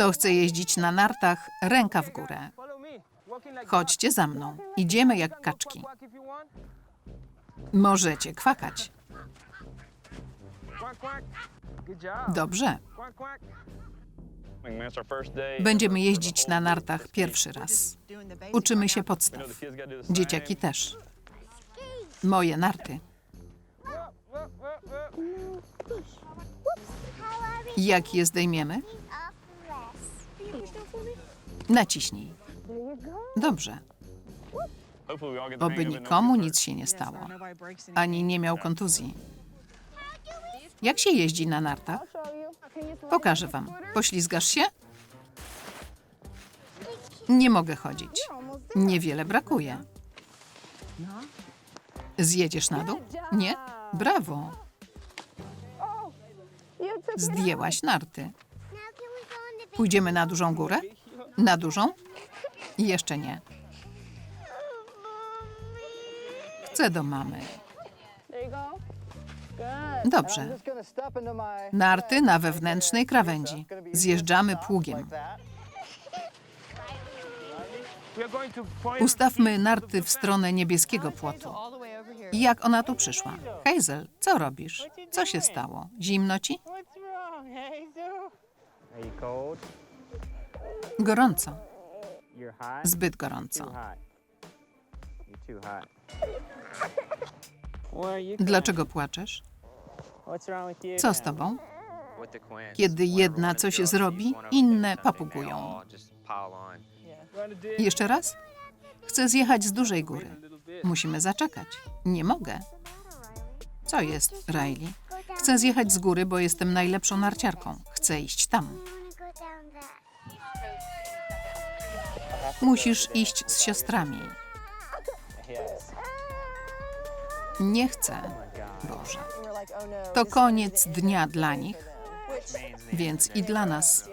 Kto chce jeździć na nartach, ręka w górę. Chodźcie za mną. Idziemy jak kaczki. Możecie kwakać. Dobrze. Będziemy jeździć na nartach pierwszy raz. Uczymy się podstaw. Dzieciaki też. Moje narty. Jak je zdejmiemy? Naciśnij. Dobrze. Oby nikomu nic się nie stało. Ani nie miał kontuzji. Jak się jeździ na nartach? Pokażę wam. Poślizgasz się? Nie mogę chodzić. Niewiele brakuje. Zjedziesz na dół? Nie? Brawo. Zdjęłaś narty. Pójdziemy na dużą górę? Na dużą? Jeszcze nie. Chcę do mamy. Dobrze. Narty na wewnętrznej krawędzi. Zjeżdżamy pługiem. Ustawmy narty w stronę niebieskiego płotu. Jak ona tu przyszła? Hazel, co robisz? Co się stało? Zimno ci? Gorąco. Zbyt gorąco. Dlaczego płaczesz? Co z tobą? Kiedy jedna coś zrobi, inne papugują. Jeszcze raz? Chcę zjechać z dużej góry. Musimy zaczekać. Nie mogę. Co jest, Riley? Chcę zjechać z góry, bo jestem najlepszą narciarką. Chcę iść tam. Musisz iść z siostrami. Nie chcę. Boże. To koniec dnia dla nich, więc i dla nas.